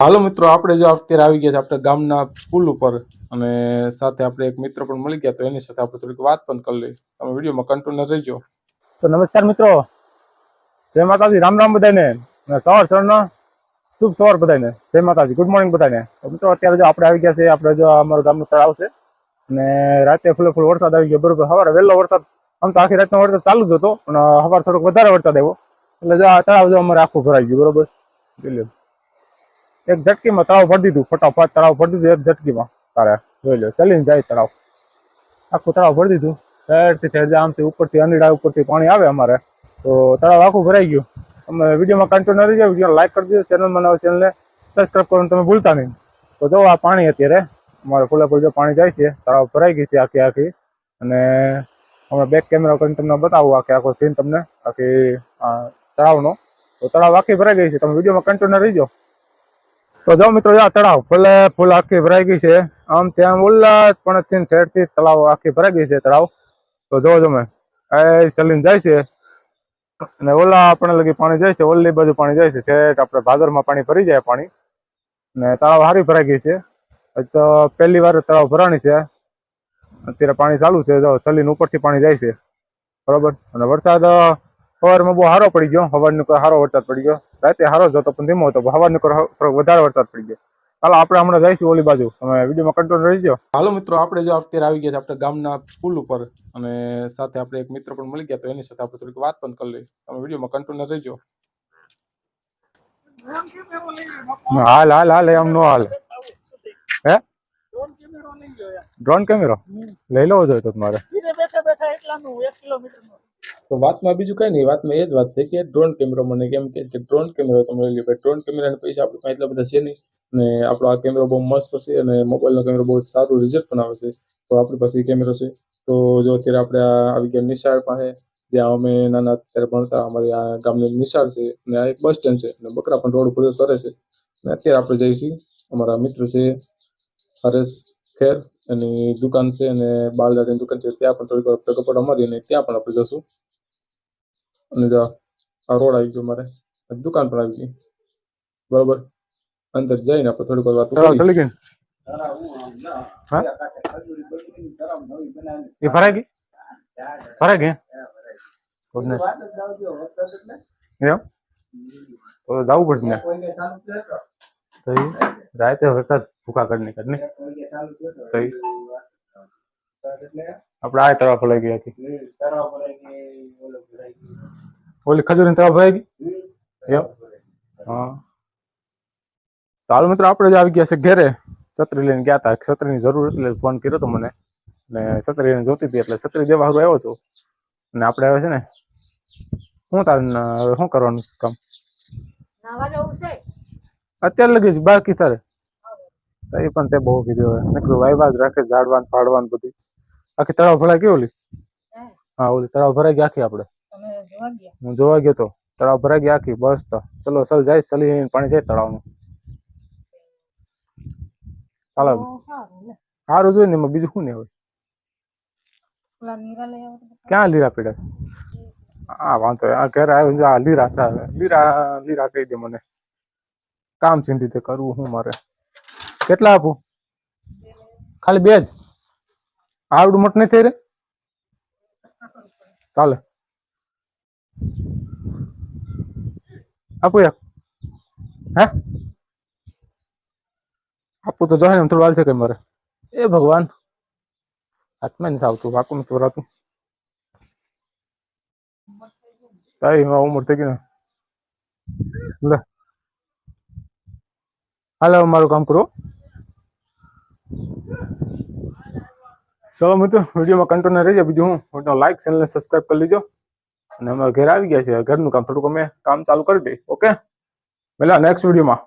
હાલો મિત્રો, આપણે જો અત્યારે આવી ગયા છે આપણે ગામના પુલ ઉપર અને સાથે આપણે એક મિત્ર પણ મળી ગયા, તો એની સાથે આપણે થોડીક વાત પણ કરી લઈ તમે વિડીયોમાં કન્ટિન્યુ રહીજો. તો નમસ્કાર મિત્રો. જય માતાજી, રામ રામ બધાને. અને સવાર સવારનો શુભ સવાર બધાને. જય માતાજી ગુડ મોર્નિંગ બધાને. તો મિત્રો, અત્યારે જો આપણે આવી ગયા છે, આપણે જો અમારું ગામનું તળાવ છે. અને રાતે ફૂલે ફૂલ વરસાદ આવી ગયો, બરોબર. સવારે વહેલો વરસાદ, આમ તો આખી રાતનો વરસાદ ચાલુ જ હતો, પણ સવાર થોડોક વધારે વરસાદ આવ્યો. એટલે જો આ તળાવ જો અમારે આખું ભરાઈ ગયું, બરોબર. એક ઝટકીમાં તળાવ ભરી દીધું, ફટાફટ તળાવ ભરી દીધું, એક ઝટકીમાં. તારે જોઈ લો, ચલીને જાય તળાવ. આખું તળાવ ભરી દીધું. ઠેરથી ઠેર આમથી ઉપરથી અનીડા ઉપરથી પાણી આવે અમારે. તો તળાવ આખું ભરાઈ ગયું. અમે વિડીયોમાં કન્ટિન્યુ રહી જાય વીડિયો લાઈક કરી દીધો ચેનલ મને ચેનલને સબસ્ક્રાઈબ કરવાનું તમે ભૂલતા નહીં. તો જો આ પાણી અત્યારે, અમારે ફૂલ જો પાણી જાય છે, તળાવ ભરાઈ ગઈ છે આખી આખી. અને હમણાં બેક કેમેરા કરીને તમને બતાવું આખી આખો સીન તમને, આખી તળાવનો. તો તળાવ આખી ભરાઈ ગઈ છે, તમે વિડીયોમાં કન્ટિન્યુ રહી જાઓ તો જો મિત્રો આ તળાવ ફૂલે ફૂલ આખી ભરાઈ ગઈ છે. આમ ત્યાં ઉલ્લા પણ ઠેરથી તળાવ આખી ભરાઈ ગઈ છે તળાવ. તો જોવો તમે એ સલીન જાય છે અને ઓલા આપણે લગી પાણી જાય છે, ઓલી બાજુ પાણી જાય છે. છેક આપણે ભાદરમાં પાણી ભરી જાય પાણી. ને તળાવ હારી ભરાઈ ગઈ છે. તો પહેલી વાર તળાવ ભરાણી છે. અત્યારે પાણી ચાલુ છે. જો સલીન ઉપરથી પાણી જાય છે. બરોબર? અને વરસાદ સવારમાં બહુ સારો પડી ગયો. સવારનો સારો વરસાદ પડી ગયો. રાતે સારો જ હતો પણ ધીમો હતો સવારનો થોડોક વધારે વરસાદ પડી ગયો. હાલો આપણે હમણાં જઈશું ઓલી બાજુ. તમે વિડીયોમાં કંટ્રોલ રહી જાઓ હાલો મિત્રો આપણે જો અત્યારે આવી ગયા છે આપણે ગામના પુલ ઉપર અને સાથે આપણે એક મિત્ર પણ મળી ગયા તો એની સાથે આપણે થોડીક વાત પણ કરી લઈએ. તમે વિડીયોમાં કન્ટિન્યુ રહેજો. હાલ હાલ હાલ એમ નો હાલ. હે? ડ્રોન કેમેરો? લઈ લેવો જોઈએ તો તમારે. તો વાતમાં બીજું કઈ નહીં. વાતમાં એ જ વાત છે કે ડ્રોન કેમેરો મને કેમ કે ડ્રોન કેમેરો તમે લઈ લો ડ્રોન કેમેરાના પૈસા આપણે એટલા બધા છે નહીં. અને આપણો આ કેમેરો બહુ મસ્ત છે અને મોબાઈલનો કેમેરો બહુ સારું રિઝલ્ટ પણ આવે છે. તો આપણી પાસે કેમેરો છે. તો જો અત્યારે આપણે આવી ગયા નિશાળ પાસે, જ્યાં અમે નાના અત્યારે ભણતા, અમારી આ ગામની નિશાળ છે અને આ એક બસ સ્ટેન્ડ છે અને બકરા પણ રોડ ઉપર સરે છે. અને અત્યારે આપણે જઈશું અમારા મિત્ર છે, હરેશ ખેર એની દુકાન છે અને બાલદારીની દુકાન છે. ત્યાં પણ થોડીક વાર અમારી અને ત્યાં પણ આપણે જશું. અને આ રોડ આવી ગયો મારે. દુકાન પણ આવી ગઈ. બરોબર? અંદર જઈને આપણે થોડીક વાર વાત. ચલી ગઈ. હા? એ ભરાઈ ગઈ? ભરાઈ ગઈ એમ તો જવું પડશે ને? તો રાતે વરસાદ ભૂકા કરીને કરીને તો આપણે આ તરફ લઈ ગયા હતી ઓલી ખજૂરની તળાવ ભરાઈ ગઈ? હા. તો હાલ મિત્રો આપણે જ આવી ગયા છે ઘેરે. છત્રી લઈને ગયા હતા છત્રીની જરૂર એટલે ફોન કર્યો હતો મને. ને છત્રી લઈને જોતી હતી એટલે છત્રી દેવા હારું આવ્યો છું. અને આપણે આવે છે ને શું તારે હવે શું કરવાનું કામ? નાવા જવું છે? અત્યારે લગી જ બાકી તારે. તો એ પણ તે બહુ કીધું હવે. નકરું વાયવા જ રાખે ઝાડવાન ફાડવાનું બધી. આખી તળાવ ભરાઈ ગઈ ઓલી? હા. ઓલી તળાવ ભરાઈ ગઈ આખી આપણે. ગયા હું જોવા ગયો તો તળાવ ભરાઈ ગયા આખી બસ તો. ચલો ચલ જાય ચલી પાણી જાય તળાવનું. ચાલો. સારું ને. ને એમાં બીજું શું ને બતાવો. ક્યાં લીરા પીડા છે? હા વાંધો. આ ઘરે આવ્યો આ લીરા ચાલે લીરા લીરા કહી દે મને. કામ ચિંતિત કરવું હું મારે? કેટલા આપું? ખાલી બે જ? આવડું મટ નહીં થઈ રે? ચાલે. આપું એક હે આપું તો જોઈએ ને થોડું હાલ છે કઈ મારે એ ભગવાન હાથમાં નથી આવતું વાકું નથી વરાતું તાઈ એમાં ઉંમર થઈ ગઈ ને લે હાલો મારું કામ કરો ચલો મિત્રો વિડીયોમાં કન્ટિન્યુ રહી જાય બીજું હું વીડિયો લાઈક ચેનલને સબસ્ક્રાઇબ કરી લેજો અને અમે ઘરે આવી ગયા છે ઘરનું કામ થોડુંક અમે કામ ચાલુ કરી દઈએ. ઓકે પેલા નેક્સ્ટ વિડીયોમાં